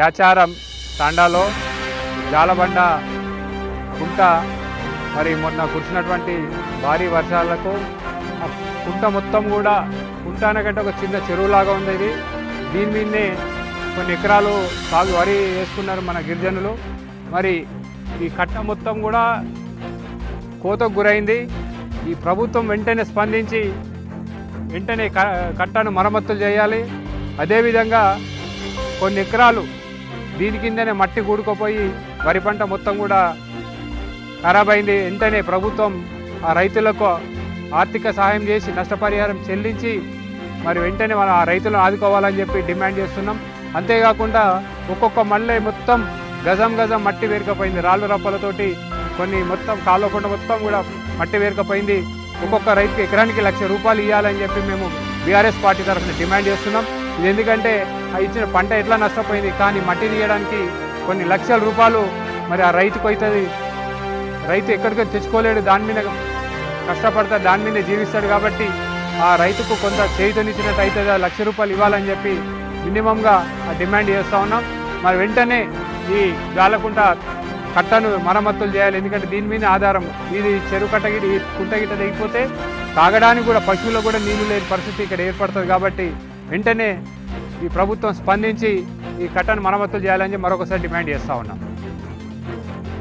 యాచారం తాండాలో జాలబండ కుంట మరి మొన్న కురిసినటువంటి భారీ వర్షాలకు ఆ కుంట మొత్తం కూడా కుంట అనకంటే ఒక చిన్న చెరువులాగా ఉంది ఇది. దీని మీదనే కొన్ని ఎకరాలు సాగు వరి వేసుకున్నారు మన గిరిజనులు. మరి ఈ కట్ట మొత్తం కూడా కోతకు గురైంది. ఈ ప్రభుత్వం వెంటనే స్పందించి వెంటనే కట్టను మరమ్మతులు చేయాలి. అదేవిధంగా కొన్ని ఎకరాలు దీని కిందనే మట్టి కూడుకుపోయి వరి పంట మొత్తం కూడా ఖరాబ్ అయింది వెంటనే ప్రభుత్వం ఆ రైతులకు ఆర్థిక సహాయం చేసి నష్టపరిహారం చెల్లించి మరి వెంటనే మనం ఆ రైతులను ఆదుకోవాలని చెప్పి డిమాండ్ చేస్తున్నాం. అంతేకాకుండా ఒక్కొక్క మళ్ళీ మొత్తం గజం గజం మట్టి వేరుకపోయింది రాళ్ళు రప్పలతోటి కొన్ని మొత్తం కాలువకుండా మొత్తం కూడా మట్టి వేరుకపోయింది ఒక్కొక్క రైతుకి ఎకరానికి లక్ష రూపాయలు ఇవ్వాలని చెప్పి మేము బీఆర్ఎస్ పార్టీ తరఫున డిమాండ్ చేస్తున్నాం. ఇది ఎందుకంటే ఆ ఇచ్చిన పంట ఎట్లా నష్టపోయింది? కానీ మట్టి తీయడానికి కొన్ని లక్షల రూపాయలు మరి ఆ రైతుకు అవుతుంది. రైతు ఎక్కడికో తెచ్చుకోలేడు దాని మీద కష్టపడతాడు దాని మీద జీవిస్తాడు కాబట్టి ఆ రైతుకు కొంత చేయుతనిచ్చినట్టు అవుతుంది. ఆ లక్ష రూపాయలు ఇవ్వాలని చెప్పి మినిమంగా ఆ డిమాండ్ చేస్తూ ఉన్నాం. మరి వెంటనే ఈ జాలకుంట కట్టను మరమ్మతులు చేయాలి. ఎందుకంటే దీని మీద ఆధారం ఇది చెరువు కట్ట గిట ఈ కుంట గిట్ట తెగిపోతే తాగడానికి కూడా పశువులకు కూడా నీళ్ళు లేని పరిస్థితి ఇక్కడ ఏర్పడుతుంది కాబట్టి వెంటనే ఈ ప్రభుత్వం స్పందించి ఈ కట్టను మరమ్మతులు చేయాలని మరొకసారి డిమాండ్ చేస్తూ ఉన్నాం.